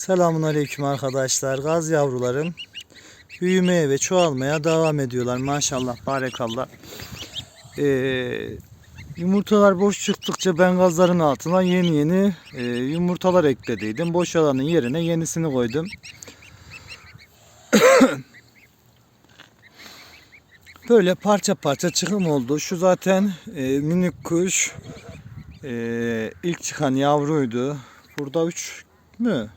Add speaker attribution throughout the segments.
Speaker 1: Selamun Aleyküm arkadaşlar. Gaz yavrularım büyümeye ve çoğalmaya devam ediyorlar. Maşallah, barekallah. Ee, yumurtalar boş çıktıkça ben gazların altına yeni yeni e, yumurtalar eklediydim. Boş alanın yerine yenisini koydum. Böyle parça parça çıkım oldu. Şu zaten e, minik kuş. E, ilk çıkan yavruydu. Burada 3 mü?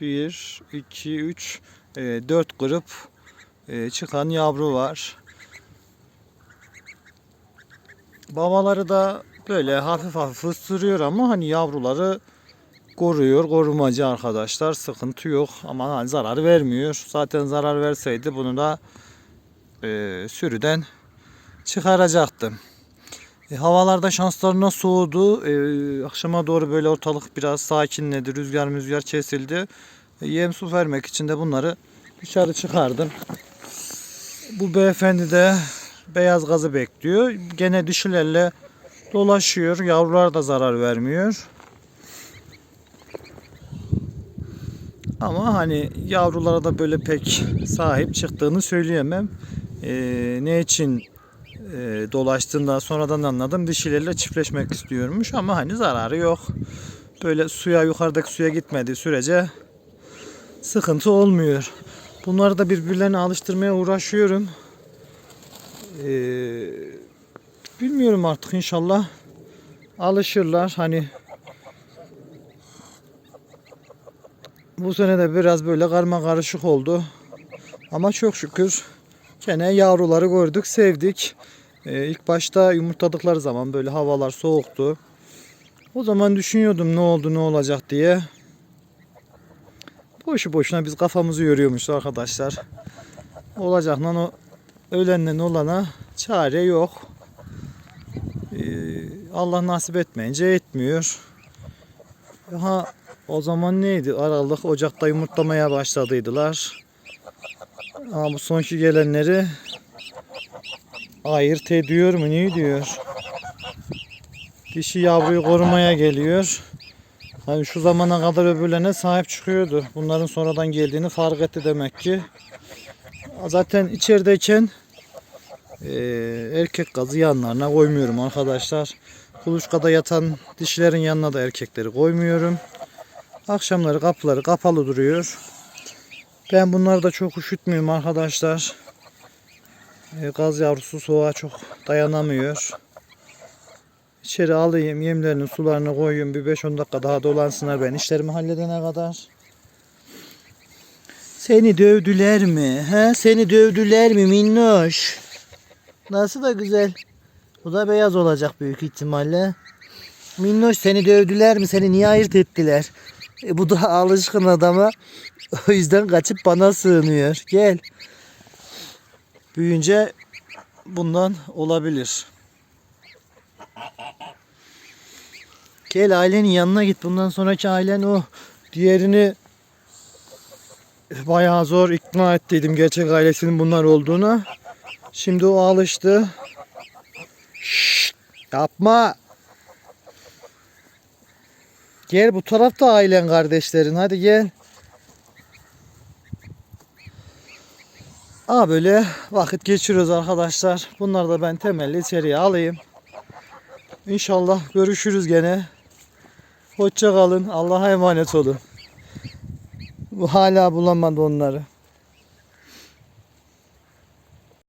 Speaker 1: 1, 2, 3, 4 grup e, çıkan yavru var. Babaları da böyle hafif hafif ısırıyor ama hani yavruları koruyor. Korumacı arkadaşlar. Sıkıntı yok ama hani zarar vermiyor. Zaten zarar verseydi bunu da e, sürüden çıkaracaktım. E, havalarda şanslarına soğudu. E, akşama doğru böyle ortalık biraz sakinledi. Rüzgar müzgar kesildi. E, yem su vermek için de bunları dışarı çıkardım. Bu beyefendi de beyaz gazı bekliyor. Gene dişilerle dolaşıyor. Yavrular da zarar vermiyor. Ama hani yavrulara da böyle pek sahip çıktığını söyleyemem. Ee, ne için e, dolaştığında sonradan anladım dişilerle çiftleşmek istiyormuş ama hani zararı yok. Böyle suya yukarıdaki suya gitmediği sürece sıkıntı olmuyor. Bunları da birbirlerine alıştırmaya uğraşıyorum. Ee, bilmiyorum artık inşallah alışırlar. Hani bu sene de biraz böyle karma karışık oldu. Ama çok şükür gene yavruları gördük, sevdik. Ee, ilk başta yumurtladıkları zaman böyle havalar soğuktu. O zaman düşünüyordum ne oldu ne olacak diye. Boşu boşuna biz kafamızı yoruyormuş arkadaşlar. Olacak lan o ölenden olana çare yok. Ee, Allah nasip etmeyince etmiyor. Ha o zaman neydi? Aralık, Ocak'ta yumurtlamaya başladıydılar. Ama bu sonki gelenleri ayırt ediyor mu? Ne diyor? Dişi yavruyu korumaya geliyor. Hani şu zamana kadar öbürlerine sahip çıkıyordu. Bunların sonradan geldiğini fark etti demek ki. Zaten içerideyken eee, erkek gazı yanlarına koymuyorum arkadaşlar. Kuluçkada yatan dişilerin yanına da erkekleri koymuyorum. Akşamları kapıları kapalı duruyor. Ben bunları da çok üşütmüyorum arkadaşlar. E, gaz yavrusu soğuğa çok dayanamıyor. İçeri alayım yemlerini sularını koyayım bir 5-10 dakika daha dolansınlar ben işlerimi halledene kadar. Seni dövdüler mi? He? Seni dövdüler mi minnoş? Nasıl da güzel. Bu da beyaz olacak büyük ihtimalle. Minnoş seni dövdüler mi? Seni niye ayırt ettiler? E, bu da alışkın adama. O yüzden kaçıp bana sığınıyor. Gel. Büyüyünce bundan olabilir. Gel ailenin yanına git. Bundan sonraki ailen o. Diğerini bayağı zor ikna ettiydim gerçek ailesinin bunlar olduğuna. Şimdi o alıştı. Şşt, yapma. Gel bu tarafta ailen kardeşlerin. Hadi gel. Aa böyle vakit geçiriyoruz arkadaşlar. Bunları da ben temelli içeriye alayım. İnşallah görüşürüz gene. Hoşça kalın. Allah'a emanet olun. Hala bulamadı onları.